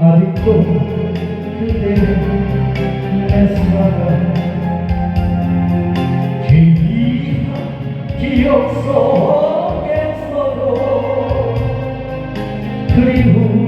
아직도 그대는 사랑 기이한 기억 속에서도 그리운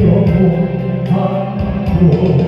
영원하고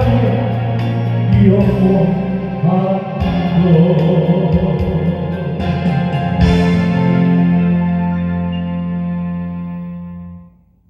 有我。